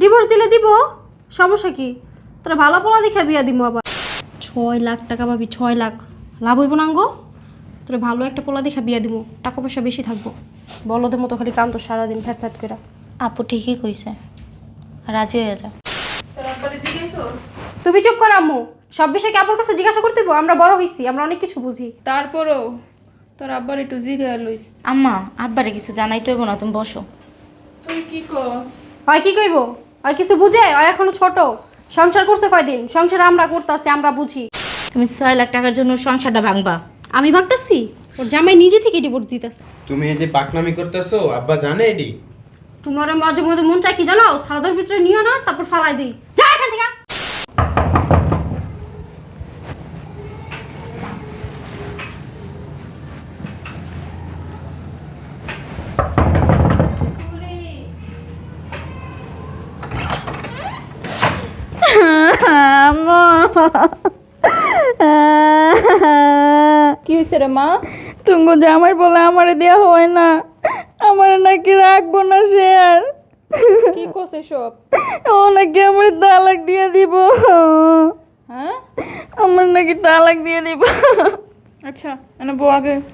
Divorce দিলে দিব? সমস্যা কি? তোরা ভালো পোলা দেখে বিয়া দিব আবার। ছয় লাখ টাকা পাবি ছয় লাখ। লাভ হইব না গো। তোরা ভালো একটা পোলা দেখে বিয়া দিব টাকা পয়সা বেশি থাকব। বলদের মতো খালি কান্ত সারাদিন ফ্যাত ফ্যাত করে আপু ঠিকই কইছে। রাজি হয়ে যা। তুমি চুপ কর আম্মু। সব বিষয়ে কি আপুর কাছে জিজ্ঞাসা করতে হইবো? আমরা বড় হইছি আমরা অনেক কিছু বুঝি। তারপরও তোর আব্বার একটু জিগা লইস। আম্মা আব্বারে কিছু জানাইতে হইব না তুমি বসো। তুই কি কস? হয় কি কইব? হয় কিছু বুঝে? ও এখনও ছোট। সংসার করতে কয়দিন? সংসার আমরা করতেছি আমরা বুঝি। তুমি ছয় লাখ টাকার জন্য সংসারটা ভাঙবা। আমি ভাঙতেছি? ওর জামাই নিজে থেকে ডিভোর্স দিতেছে। তুমি এই যে পাকনামি করতেছো আব্বা জানে এডি? তোমার মাঝে মধ্যে মন চাই কি জানো? সাদার ভিতরে নিও না তারপর ফালাই দিই। যা এখান থেকে কি হয়েছে রে মা? তুঙ্গু জামাই বলে আমারে দেয়া হয় না। আমার নাকি রাখব না সে আর। কি কস সব ও নাকি আমার তালাক দিয়ে দিব। হ্যাঁ? আমার নাকি তালাক দিয়ে দিব। আচ্ছা এনে বউ আগে।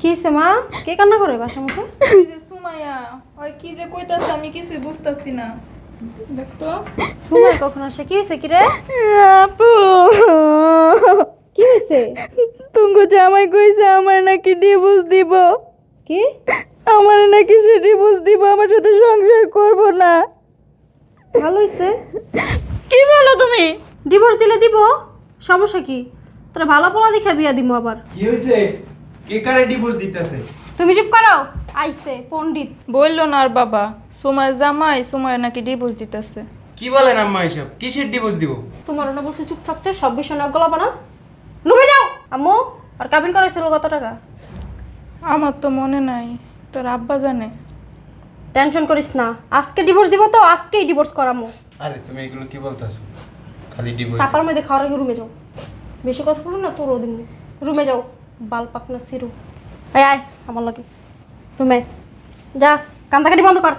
কি মা? কে কান্না করে এই যে সুমাইয়া ওই কি যে কইতাছে আমি কিছুই বুঝতাছি না। দেখতো? সময় কখন আসে? কি হয়েছে কি রে আপু। কি হয়েছে তুঙ্গু জামাই কইছে আমার নাকি ডিভোর্স দিব। কি? আমার নাকি সে ডিভোর্স দিব আমার সাথে সংসার করব না। ভালো হয়েছে কি বলো তুমি? ডিভোর্স দিলে দিব? সমস্যা কি? তোরা ভালো পোলা দেখে বিয়া দিব আবার। কি হয়েছে কে কারে ডিভোর্স দিতেছে? তুমি চুপ করো। আইছে পণ্ডিত। বলল না আর বাবা। সুমায় জামাই সুমায় নাকি ডিভোর্স দিতেছে। কি বলেন আম্মা এসব? কিসের ডিভোর্স দিব? তোমার ওনা বলছে চুপ থাকতে সব বিষয় না গলাবো না। লুকে যাও! আম্মু আর কাবিন করাইছিল কত টাকা? আমার তো মনে নাই তোর আব্বা জানে। টেনশন করিস না আজকে ডিভোর্স দিব তো আজকেই ডিভোর্স করামু আরে তুমি এগুলো কি বলতাছো? খালি ডিভোর্স চাপার মধ্যে খাওয়ার আগে রুমে যাও। বেশি কথা বলো না তোর ওদিন। রুমে যাও বাল পাকনা সিরু। আয় আয় আমার লাগে। রুমে যা কান্দাকাটি বন্ধ কর।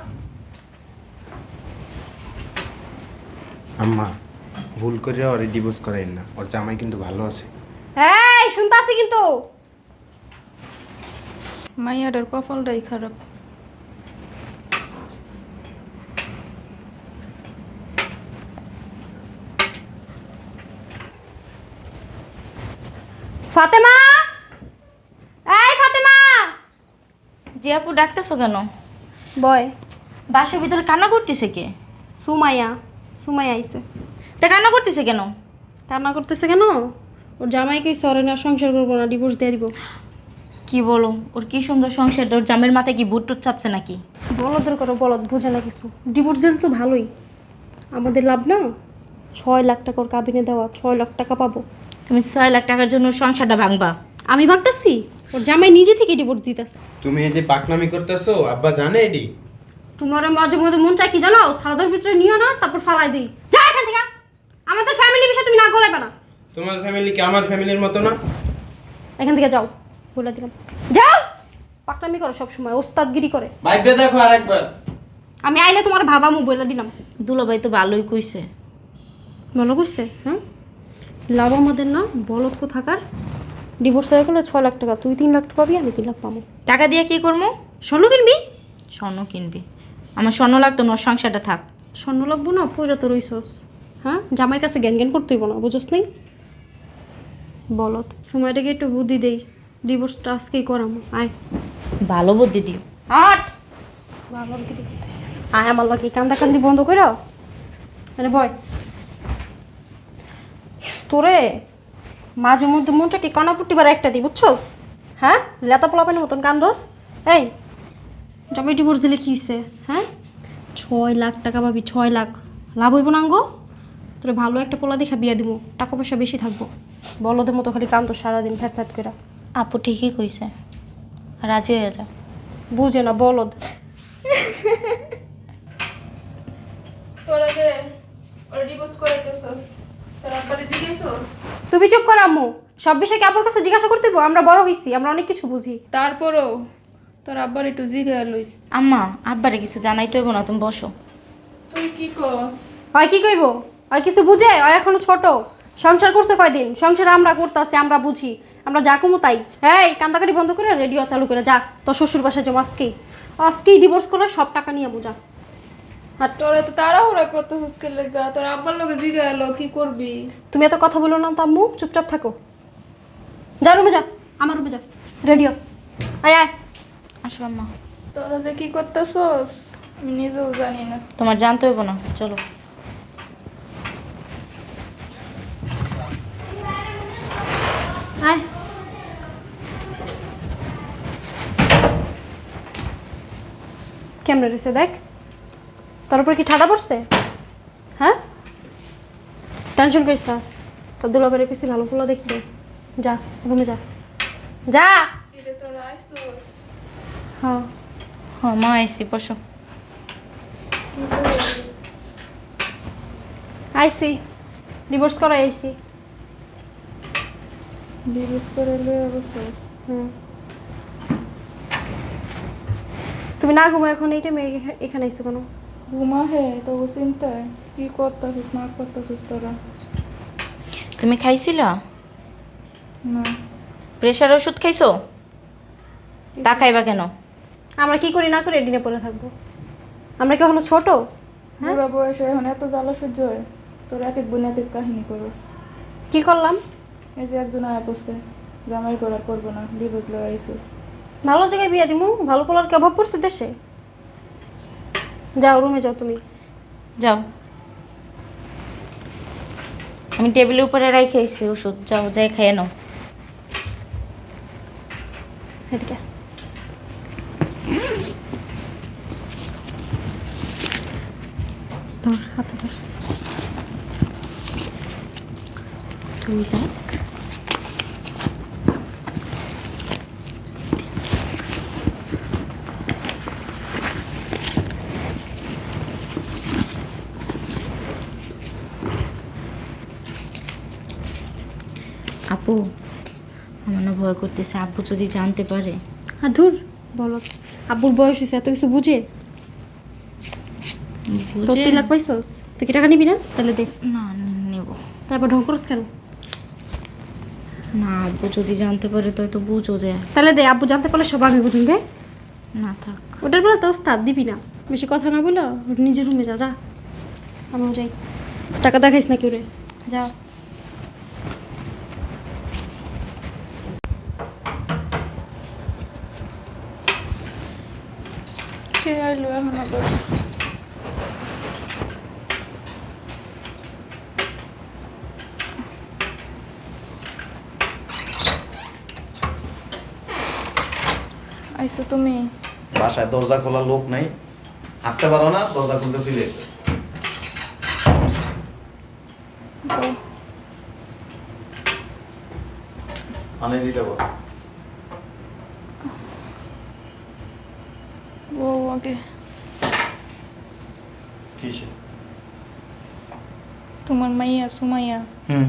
আম্মা ভুল করে ওরে ডিভোর্স করাইন না। ওর জামাই কিন্তু ভালো আছে। এই শুনতে আছি কিন্তু। মাইয়াটার কপালটাই খারাপ। ফাতেমা এই ফাতেমা জি আপু ডাকতেছো কেন? বয়। বাসার ভিতরে কান্না করতেছে কে? সুমাইয়া সুমাইয়া আইছে। তা কান্না করতেছে কেন? কান্না করতেছে কেন? ওর জামাইকে সরে না সংসার করব না ডিভোর্স দিয়ে দিব। কি বলো? ওর কি সুন্দর সংসারটা ওর জামের মাথায় কি বুট টুট চাপছে নাকি? বলদের করো বলদ বুঝে না কিছু। ডিভোর্স দিলে তো ভালোই। আমাদের লাভ না? ছয় লাখ টাকা ওর কাবিনে দেওয়া ছয় লাখ টাকা পাবো। তুমি ছয় লাখ টাকার জন্য সংসারটা ভাঙবা। আমি ভাবতেছি ওর জামাই নিজে থেকে ডিভোর্স দিতেছে। তুমি এই যে পাকনামি করতেছো আব্বা জানে এডি? তোমার মাঝে মধ্যে মন চাই কি জানো? সাদার ভিতরে নিও না তারপর ফালাই দিই। যা এখান থেকে। আমাদের ফ্যামিলি বিষয়ে তুমি না গলাইবে না। তোমার ফ্যামিলি কি আমার ফ্যামিলির মতো না? এখান থেকে যাও বলে দিলাম। যাও! পাকনামি করো সবসময় ওস্তাদগিরি করে। ভাইবে দেখো আরেকবার। আমি আইলে তোমার ভাবামু বলে দিলাম। দুলাভাই তো ভালোই কইছে। ভালো বুঝছে হ্যাঁ? লাভ আমাদের না বলদ থাকার ডিভোর্স হয়ে গেলে ছ লাখ টাকা। তুই তিন লাখ টাকা পাবি আমি তিন লাখ পাবো। টাকা দিয়ে কি করব? স্বর্ণ কিনবি? স্বর্ণ কিনবি। আমার স্বর্ণ লাগতো না সংসারটা থাক। স্বর্ণ লাগবো না পয়রা তো রইসস হ্যাঁ? জামাইয়ের কাছে জ্ঞান জ্ঞান করতে হইব না বুঝোস নেই? বলত সময়টাকে একটু বুদ্ধি দেই। ডিভোর্সটা আজকেই করামো আয়। ভালো বুদ্ধি দিও। আট! গিরি আয় আমার লাগে কান্দা কান্দি বন্ধ করে মানে ভয় তোরে মাঝে মধ্যে মনটাকে কনাপুটি বার একটা দিই বুঝছ? হ্যাঁ? লেতা পোলাপের মতন কান্দোস এই জমি ডিভোর্স দিলে কি হয়েছে হ্যাঁ? ছয় লাখ টাকা পাবি ছয় লাখ। লাভ হইব না গো তোরে ভালো একটা পোলা দেখা বিয়া দিব টাকা পয়সা বেশি থাকব। বলদের মতো খালি কান্দো সারাদিন ফ্যাত ফ্যাত করে আপু ঠিকই কইছে। রাজি হয়ে যা। বুঝে না বলদ। তোরা যে ডিভোর্স করাইতেছস। তুমি চুপ কর আম্মু সব বিষয়ে কি আব্বুর কাছে জিজ্ঞাসা করতে হইবো? আমরা বড় হইছি আমরা অনেক কিছু বুঝি। তারপরও তোর আব্বার একটু জিগা লইস। আম্মা আব্বারে কিছু জানাইতে হইব না তুমি বসো। তুই কি কস হয় কি কইব? হয় কিছু বুঝে? হয় এখনও ছোট। সংসার করছে কয়দিন? সংসার আমরা করতে করতেছি আমরা বুঝি। আমরা যা কমু তাই। এই কান্দাকাটি বন্ধ করে রেডিও চালু করে যা। তোর শ্বশুর বাসায় যাব আজকেই। আজকেই ডিভোর্স করে সব টাকা নিয়ে বুঝা আর তোরা তো তাড়াহুড়া কত হুসকে লেগা তোর আব্বার লোকে জিগা এলো কি করবি? তুমি এত কথা বলো না তো আম্মু চুপচাপ থাকো। যা রুমে যা আমার রুমে যা রেডিও আয় আয়। আসো আম্মা। তোরা যে কি করতেছস? আমি নিজেও জানি না। তোমার জানতে হইব না চলো। আয়। কেমন রয়েছে দেখ। তোর উপর কি ঠাডা পড়ছে? হ্যাঁ? টেনশন করিস না। তোর দুলাবারে কিছু ভালো ফুলো দেখবে যা রুমে যা। যা! হ্যাঁ। হ্যাঁ মা আইসি বসো। আইসি। ডিভোর্স করা আইসি। ডিভোর্স করে হুম। তুমি না ঘুমো এখন এই টাইমে এখানে আইসো কেন? ঘুমা হে তো চিন্তায় কি করতেছিস না করতেছিস তোরা তুমি খাইছিলা? না প্রেশার ওষুধ খাইছো? তা খাইবা কেন? আমরা কি করি না করে ডিনে পড়ে থাকব। আমরা কি এখনও ছোট? হ্যাঁ? বুড়া বয়সে এখন এত জ্বালা সহ্য হয়। তোর এক এক বোন এক এক কাহিনী করস। কি করলাম? এই যে একজন আয়া করছে জামাই করার করব না ডিভোর্স লয়ে আইসস। ভালো জায়গায় বিয়ে দিমু ভালো পোলার কি অভাব পড়ছে দেশে? যাও রুমে যাও তুমি। যাও। আমি টেবিলের উপরে রাখে আইছি, ওষুধ। যাও, যাই খাইয়ে নাও। এদিকে। হাতে আপু আমার না ভয় করতেছে আব্বু যদি জানতে পারে। আর ধুর বলো। আব্বুর বয়স হয়েছে এত কিছু বুঝে? তোর তিন লাখ পাইছস তুই কি টাকা নিবি না? তাহলে দে। না নেব। তারপর ঢং করস কেন? না আব্বু যদি জানতে পারে তো হয়তো বুঝো যে। তাহলে দে আব্বু জানতে পারলে সব আমি বুঝুন দে। না থাক। ওটার বলে তো ওস্তাদ দিবি না। বেশি কথা না বলো নিজের রুমে যা যা। আমিও যাই। টাকা দেখাইস না কেউ রে যা। কে আইলো এখন আবার আইসো তুমি বাসায় দরজা খোলা লোক নাই। হাঁটতে পারো না দরজা খুলতে চলে এসে। আনে দিতে বল কিসে? তোমার মাইয়া সুমাইয়া। হুম।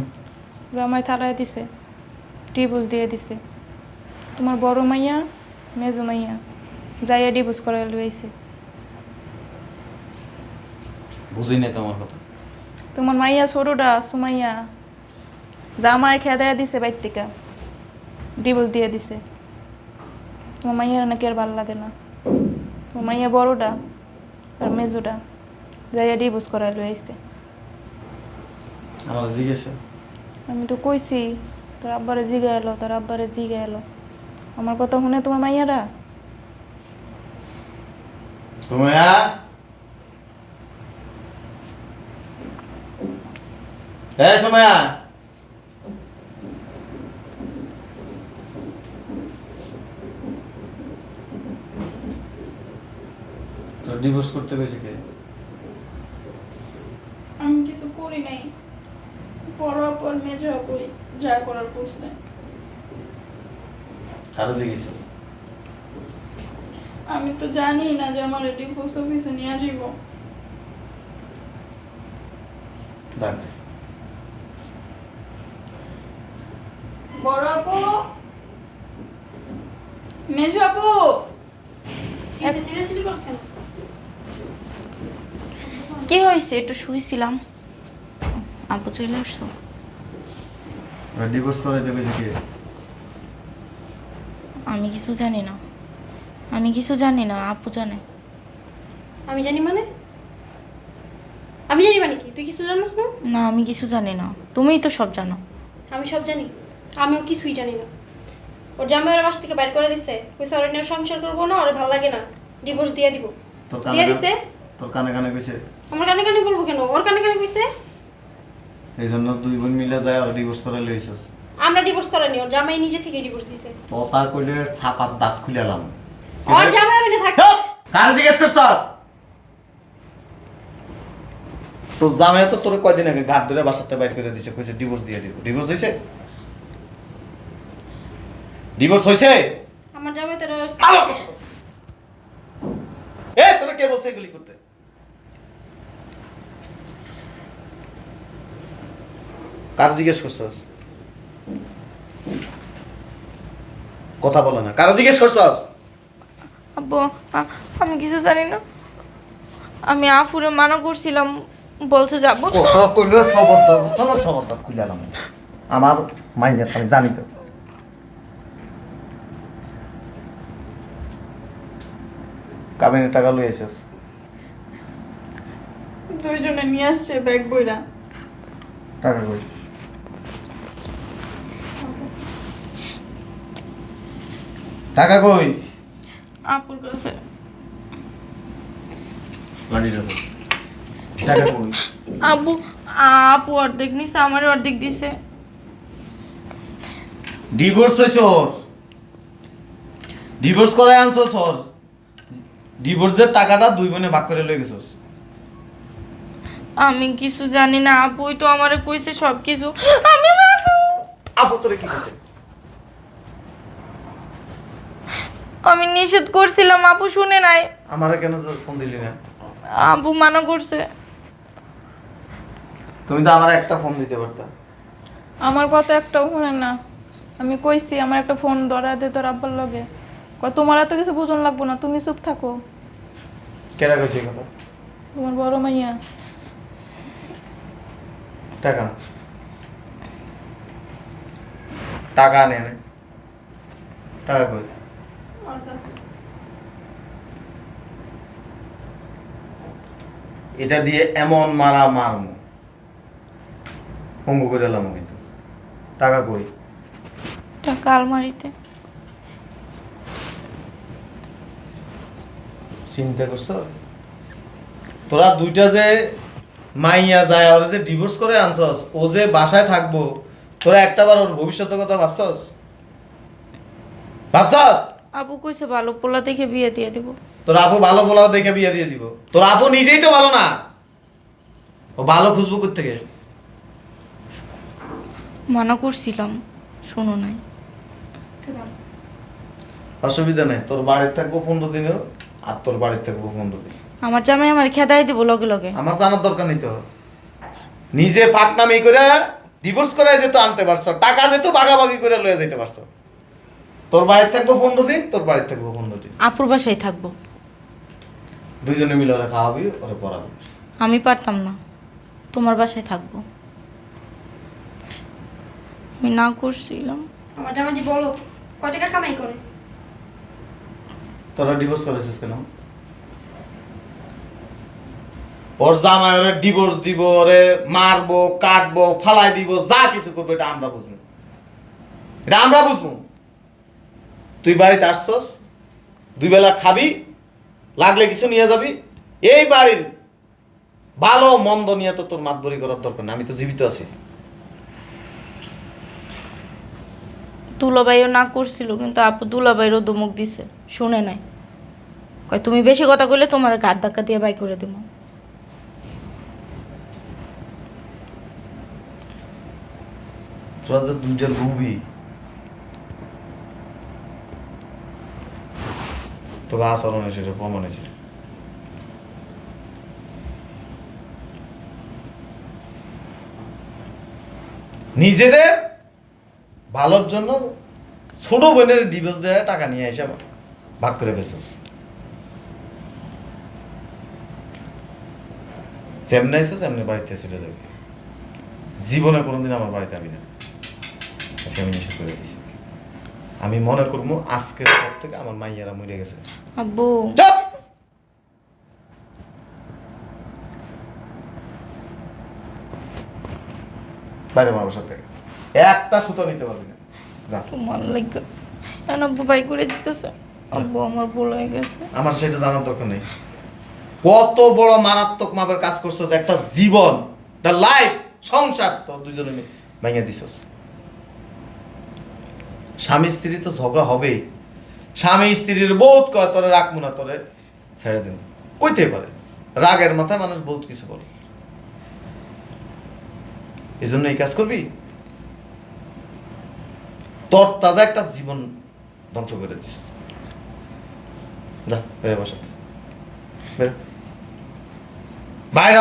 জামাই থালায় দিছে ডিভোর্স দিয়ে দিছে। তোমার বড় মাইয়া মেজো মাইয়া যাইয়া ডিভোর্স করে লইছে বুঝি নাই তোমার কথা। তোমার মাইয়া ছোটটা সুমাইয়া জামাই খেয়ে দেয়া দিছে বাইর থেকে। ডিভোর্স দিয়ে দিছে। তোমার মাইয়ার নাকি আর ভালো লাগে না। মাইয়া বড়টা আর মেজুটা যাইয়া ডিভোর্স করাই লইছে আমার জিজ্ঞেস। আমি তো কইছি তোর আব্বারে জিগা এলো তোর আব্বারে জিগা এলো আমার কথা শুনে তোমার মাইয়ারা? সুমাইয়া এ সুমাইয়া ডিভোর্স করতে গেছে কে? আমি কিছু করি নাই। বড় পর মেজো কই যা করার করছে। কারও জিজ্ঞেস? আমি তো জানি না যে আমার ডিভোর্স অফিসে নিয়ে যাব ডাক। বড় আপু? মেজো আপু? চিল্লাচিল্লি করছেন। কি হয়েছে? একটু শুয়েছিলাম আপু চলে আসছো। ডিভোর্স করে দেবে যে আমি কিছু জানি না। আমি কিছু জানি না আপু জানে। আমি জানি মানে? আমি জানি মানে কি? তুই কিছু জানিস না? না আমি কিছু জানি না। তুমিই তো সব জানো। আমি সব জানি। আমিও কিছুই জানি না। ওর জামাই ওর বাস থেকে বাইর করে দিছে। কইছে ওর সংসার করব না ওর ভালো লাগে না। ডিভোর্স দিয়ে দিব। তোর দিয়ে দিছে? তোর কানে কানে কইছে আমার কানে কানে বলব কেন? ওর কানে কানে কইছে? এই জন্য দুই বোন মিলে যায় আর ডিভোর্স করে লইছিস আমরা ডিভোর্স করানি ওর জামাই নিজে থেকে ডিভোর্স দিছে। কথা কইলে ছাপার দাঁত খুলে এলাম। ওর জামাই নিয়ে থাকে। কার জিজ্ঞেস করছ? তোর জামাই তো তোর কয়দিন আগে ঘাট ধরে বাসাতে বাইর করে দিছে কইছে ডিভোর্স দিয়ে দিব। ডিভোর্স হইছে? ডিভোর্স হইছে? আমার জামাই তোর এ তোরা কে বলছে এগুলি করতে? কার জিজ্ঞেস করছস? কথা বলে না। কার জিজ্ঞেস করছস? আব্বু আ- আমি কিছু জানি না। আমি আফুরে মানা করছিলাম বলছে যাব। কথা কইলে শবত চলো শবত খুলে এলাম। আমার মাইয়া আমি জানি তো। কাবিনের টাকা লই এসেছ দুইজনে নিয়ে আসছে ব্যাগ বইরা। টাকা কই? টাকা কই? আপুর কাছে। টাকা কই? আপু অর্ধেক নিছে আমার অর্ধেক দিছে। ডিভোর্স হইছ ওর। ডিভোর্স করে আনছস ওর। ডিভোর্সের টাকাটা দুই বোনে ভাগ করে লই গেছস। আমি কিছু জানি না আপুই তো আমারে কইছে সব কিছু আমি আপু তোরে কি কইছে? আমি নিষেধ করছিলাম আপু শুনে নাই। আমারে কেন ফোন দিলি না? আপু মানা করছে। তুমি তো আমার একটা ফোন দিতে পারতা। আমার কথা একটাও শুনে না। আমি কইছি আমার একটা ফোন ধরা দে তোর আব্বার লগে। কয় তোমার এত কিছু বুঝন লাগবো না তুমি চুপ থাকো। কেডা কইছে কথা? তোমার বড় মাইয়া। টাকা টাকা নে নে টাকা কই? এটা দিয়ে এমন মারা মারমু। পঙ্গু করে এলাম কিন্তু। টাকা কই? টাকা আলমারিতে। চিন্তা করছ? তোরা দুইটা যে মাইয়া যায় ওরা যে ডিভোর্স করে আনছস ও যে বাসায় থাকব তোরা একটাবার ওর ভবিষ্যতের কথা ভাবছস? ভাবছস? আপু কইছে ভালো পোলা দেখে বিয়ে দিয়ে দিব। তোর আপু ভালো বলাও দেখে বিয়ে দিয়ে দিব। তোর আপু নিজেই তো ভালো না। ও ভালো খুশবু করতে গে মানা করছিলাম শোনো নাই। অসুবিধা নাই তোর বাড়ির থাকব পনেরো দিনেও আর তোর বাড়ির থাকব পনেরো দিন। আমার জামাই আমার খেদাই দিব লগে লগে। আমার জানার দরকার নেই তো। নিজে পাকনামি করে ডিভোর্স করে যেত আনতে পারছ টাকা যেত ভাগাভাগি করে লয়ে যেতে পারছ। তোর বাড়ির থাকব পনেরো দিন তোর বাড়ির থাকব পনেরো দিন। আপুর বাসায় থাকব। দুজনে মিলে ওরা খাওয়াবি ওরা পড়াবি। আমি পারতাম না তোমার বাসায় থাকব। আমি না করছিলাম। আমার জামাই জি বলো কয় টাকা কামাই করে? তোরা ডিভোর্স করেছিস কেন? ওর জামাই ওরে ডিভোর্স দিব ওরে মারবো কাটবো ফালাই দিব যা কিছু করব এটা আমরা বুঝব। এটা আমরা বুঝব। তুই বাড়িতে আসছস দুই বেলা খাবি লাগলে কিছু নিয়ে যাবি। এই বাড়ির ভালো মন্দ নিয়ে তো তোর মাতবরি করার দরকার নেই আমি তো জীবিত আছি। দুলাভাইও না করছিল কিন্তু আপু দুলাভাইরও ধমক দিছে শুনে নাই। কয় তুমি বেশি কথা কইলে তোমার গাড় ধাক্কা দিয়ে বাই করে দেবো তোরা যে দুইটা রুবি তোকে আচরণে সেটা প্রমাণ হয়েছিল নিজেদের ভালোর জন্য ছোট বোনের ডিভোর্স দেওয়া টাকা নিয়ে এসে ভাগ করে ফেলছিস। সেমনি আইসো বাড়িতে চলে যাবি। জীবনে কোনোদিন আমার বাড়িতে আবি না। আজকে আমি নিষেধ করে দিছি আমি মনে করব আজকের পর থেকে আমার মাইয়ারা মরে গেছে। আব্বু। বাইরে আমার বাসার থেকে। একটা সুতো নিতে পারবি না। তোমার লাগে। এখন আব্বু বাই করে দিতেছে। আব্বু আমার ভুল হয়ে গেছে। আমার সেটা জানার দরকার নেই। কত বড় মারাত্মক মাপের কাজ করছ একটা জীবন একটা লাইফ সংসার তোর দুজনে মিলে। ভেঙে দিছস। স্বামী স্ত্রী তো ঝগড়া হবেই। স্বামী স্ত্রীর বহুত কয়, তোরে রাখব না, তোরে ছেড়ে দিন কইতে পারে। রাগের মাথায় মানুষ বহুত কিছু বলে। এই জন্য এই কাজ করবি? তোর তাজা একটা জীবন ধ্বংস করে দিস। যা, বেরো। বাইরে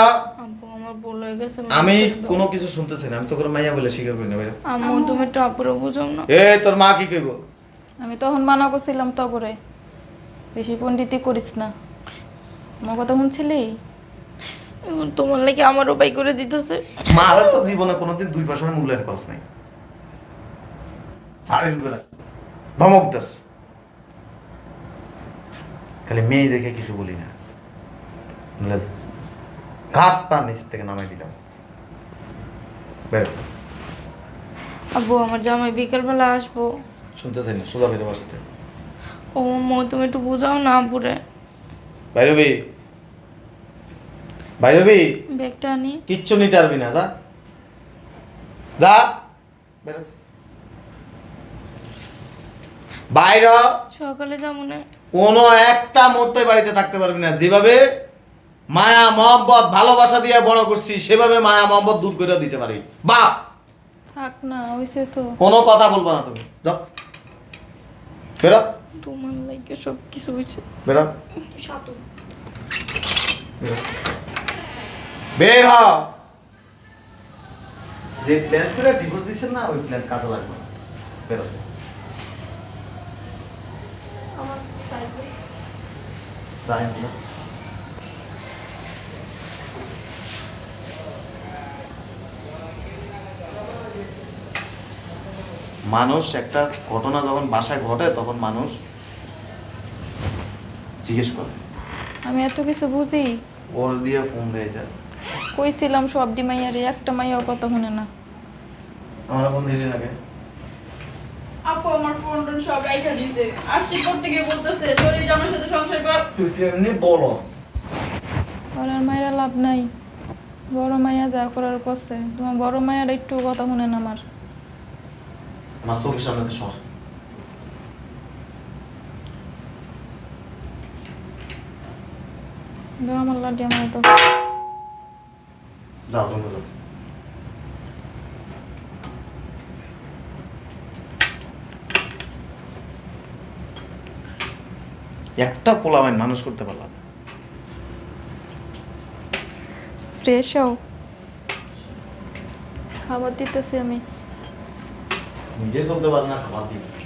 ভুল হয়ে গেছে আমি কোনো কিছু শুনতে চাই না আমি তো করে মাইয়া বলে স্বীকার করি না আম্মু তুমি আপুরে বুঝাও না। এ তোর মা কি কইব? আমি তখন মানা করছিলাম তো করে বেশি পণ্ডিতি করিস না। আমার কথা শুনছিলি? তোমার লাগে আমারও বাই করে দিতেছে। মারা তো জীবনে কোনোদিন দুই পয়সা মূল্যায়ন করস নাই। বেলা। ধমক দাস। খালি মেয়ে দেখে কিছু বলি না। বুঝলে? ঘাটটা নিচ থেকে নামাই দিলাম। বের। আব্বু আমার জামাই বিকেলবেলা আসব। শুনতে চাই না সোজা বেরো বাসাতে ও আম্মু তুমি একটু বুঝাও না আব্বুরে। বাইরবি। বাইরবি। ব্যাগটা আনি। কিচ্ছু নিতে পারবি না যা। যা। বেরো। বাইর। সকালে যাব না। কোনো একটা মুহূর্তে বাড়িতে থাকতে পারবি না। যেভাবে মায়া মহব্বত ভালোবাসা দিয়ে বড় করছি সেভাবে মায়া মহব্বত দূর করে দিতে পারি। বাপ! থাক না হয়েছে তো। কোনো কথা বলব না তুমি। যাও। বেরো। তোমার লাগে সব কিছু হয়েছে বেরো বেরো। বের হ। যে প্ল্যান করে ডিভোর্স দিছেন না ওই প্ল্যান কাজে লাগবে না। বেরো। যাই না মানুষ একটা ঘটনা যখন বাসায় ঘটে তখন মানুষ জিজ্ঞেস করে। আমি এত কিছু বুঝি? ওর দিয়ে ফোন দিয়ে যায় কইছিলাম সব ডি মাইয়ারে একটা মাইয়াও কথা শুনে না। আমার ফোন দিলি নাকি আপু আমার ফোন টোন সব রাইখা দিছে। আসছি করতে গিয়ে বলতেছে তোর এই জামার সাথে সংসার কর। তুই তো এমনি বলো। আর আর মায়েরা লাভ নাই। বড় মাইয়া যা করার করছে। তোমার বড় মায়ের একটু কথা শুনে না আমার। আমার চোখের সামনে তো সর দাও আমার লাডি আমার তো যাও রুমে যাও একটা পোলাবাইন মানুষ করতে পারলাম। ফ্রেশ হও। খাবার দিতেছি আমি। নিজে চলতে পারে না খাবার দিই